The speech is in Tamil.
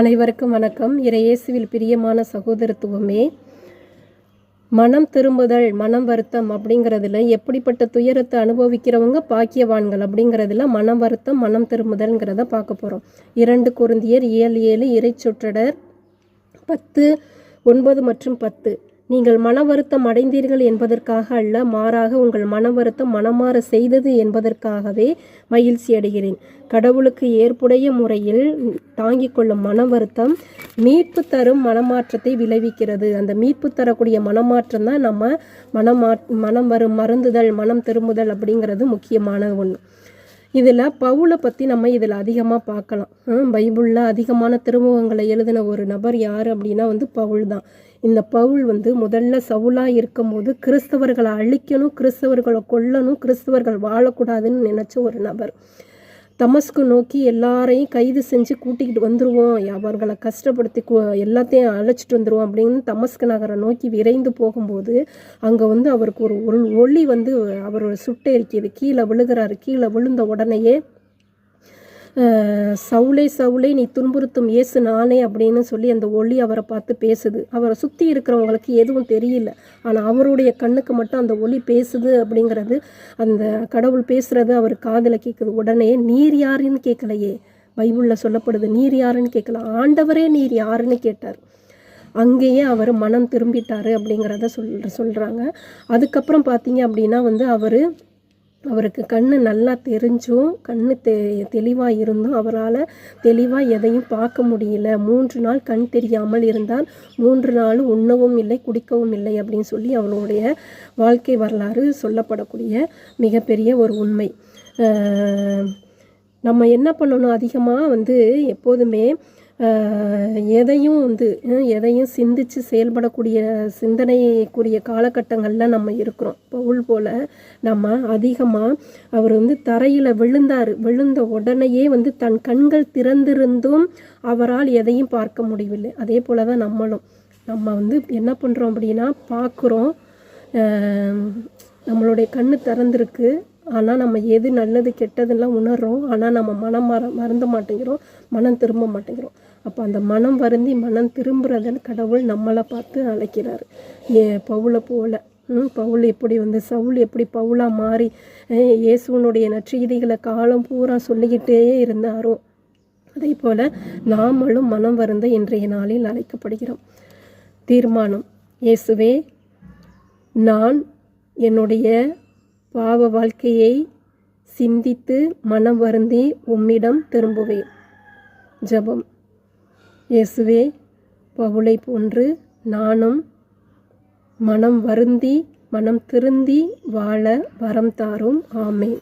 அனைவருக்கும் வணக்கம். இறையேசுவில் பிரியமான சகோதரத்துவமே மனம் திரும்புதல் மனம் வருத்தம் அப்படிங்கிறதுல எப்படிப்பட்ட துயரத்தை அனுபவிக்கிறவங்க பாக்கியவான்கள் அப்படிங்கிறதுல மனம் வருத்தம் மனம் திரும்புதல்ங்கிறத பார்க்க போகிறோம் இரண்டு குருந்தியர் ஏழு ஏழு இறை சுற்றடர் பத்து ஒன்பது மற்றும் பத்து. நீங்கள் மன வருத்தம் அடைந்தீர்கள் என்பதற்காக அல்ல மாறாக உங்கள் மன வருத்தம் மனமாற செய்தது என்பதற்காகவே மகிழ்ச்சி அடைகிறேன். கடவுளுக்கு ஏற்புடைய முறையில் தாங்கிக் கொள்ளும் மன வருத்தம் மீட்பு தரும் மனமாற்றத்தை விளைவிக்கிறது. அந்த மீட்பு தரக்கூடிய மனமாற்றம் தான் நம்ம மனமா மனம் வரும் மருந்துதல் மனம் திரும்புதல் அப்படிங்கிறது முக்கியமான ஒன்று இதில் பவுலை பற்றி நம்ம இதில் அதிகமாக பார்க்கலாம். பைபிளில் அதிகமான திருமுகங்களை எழுதின ஒரு நபர் யார் அப்படின்னா வந்து பவுல் தான். இந்த பவுல் வந்து முதல்ல சவுலாக இருக்கும்போது கிறிஸ்தவர்களை அழிக்கணும் கிறிஸ்தவர்களை கொல்லணும் கிறிஸ்தவர்கள் வாழக்கூடாதுன்னு நினச்ச ஒரு நபர். தமஸ்கு நோக்கி எல்லாரையும் கைது செஞ்சு கூட்டிக்கிட்டு வந்துடுவோம் அவர்களை கஷ்டப்படுத்தி எல்லாத்தையும் அழைச்சிட்டு வந்துடுவோம் அப்படின்னு தமஸ்கு நகரை நோக்கி விரைந்து போகும்போது அங்கே வந்து அவருக்கு ஒரு ஒளி- ஒளி வந்து அவர் சுட்டெரிக்குது கீழே விழுகிறாரு. கீழே விழுந்த உடனேயே சவுளை சவுளை நீ துன்புறுத்தும் இயேசு நானே அப்படின்னு சொல்லி அந்த ஒளி அவரை பார்த்து பேசுது. அவரை சுற்றி இருக்கிறவங்களுக்கு எதுவும் தெரியல. ஆனால் அவருடைய கண்ணுக்கு மட்டும் அந்த ஒளி பேசுது அப்படிங்கிறது அந்த கடவுள் பேசுகிறது அவர் காதில் கேட்குது உடனே நீர் யாருன்னு கேட்கலையே பைபிளில் சொல்லப்படுது நீர் யாருன்னு கேட்கல ஆண்டவரே நீர் யாருன்னு? கேட்டார். அங்கேயே அவர் மனம் திரும்பிட்டார் அப்படிங்கிறத சொல் சொல்கிறாங்க அதுக்கப்புறம் பார்த்தீங்க அப்படின்னா வந்து அவர் அவருக்கு கண்ணு நல்லா தெரிஞ்சும் கண்ணு தெ தெளிவாக இருந்தும் அவரால் தெளிவாக எதையும் பார்க்க முடியல. மூன்று நாள் கண் தெரியாமல் இருந்தால் மூன்று நாள் உண்ணவும் இல்லை குடிக்கவும் இல்லை அப்படின்னு சொல்லி அவனுடைய வாழ்க்கை வரலாறு சொல்லப்படக்கூடிய மிகப்பெரிய ஒரு உண்மை. நம்ம என்ன பண்ணணும்? அதிகமாக வந்து எப்போதுமே எதையும் வந்து எதையும் சிந்திச்சு செயல்படக்கூடிய சிந்தனைக்குரிய காலகட்டங்களில் நம்ம இருக்கிறோம். பவுல் போல் நம்ம அதிகமாக அவர் வந்து தரையில் விழுந்தார். விழுந்த உடனேயே வந்து தன் கண்கள் திறந்திருந்தும் அவரால் எதையும் பார்க்க முடியவில்லை. அதே போல் தான் நம்மளும். நம்ம வந்து என்ன பண்ணுறோம் அப்படின்னா பார்க்குறோம். நம்மளுடைய கண்ணு திறந்திருக்கு. ஆனால் நம்ம எது நல்லது கெட்டதெல்லாம் உணர்றோம் ஆனால் நம்ம மனம் மற மறந்த மாட்டேங்கிறோம் மனம் திரும்ப மாட்டேங்கிறோம். அப்போ அந்த மனம் வருந்தி மனம் திரும்புறதன் கடவுள் நம்மளை பார்த்து அழைக்கிறார். ஏ பவுலை போல ம், பவுல் எப்படி வந்து சவுல் எப்படி பவுலாக மாறி இயேசுவனுடைய நற்செய்திகளை காலம் பூரா சொல்லிக்கிட்டே இருந்தாரோ? அதே போல் நாமளும் மனம் வருந்த இன்றைய நாளில் அழைக்கப்படுகிறோம். தீர்மானம் இயேசுவே நான் என்னுடைய பாவ வாழ்க்கையை சிந்தித்து மனம் வருந்தி உம்மிடம் திரும்புவேன். ஜெபம். இயேசுவே பவுளை போன்று நானும் மனம் வருந்தி மனம் திருந்தி வாழ வரம் தாரும். ஆமே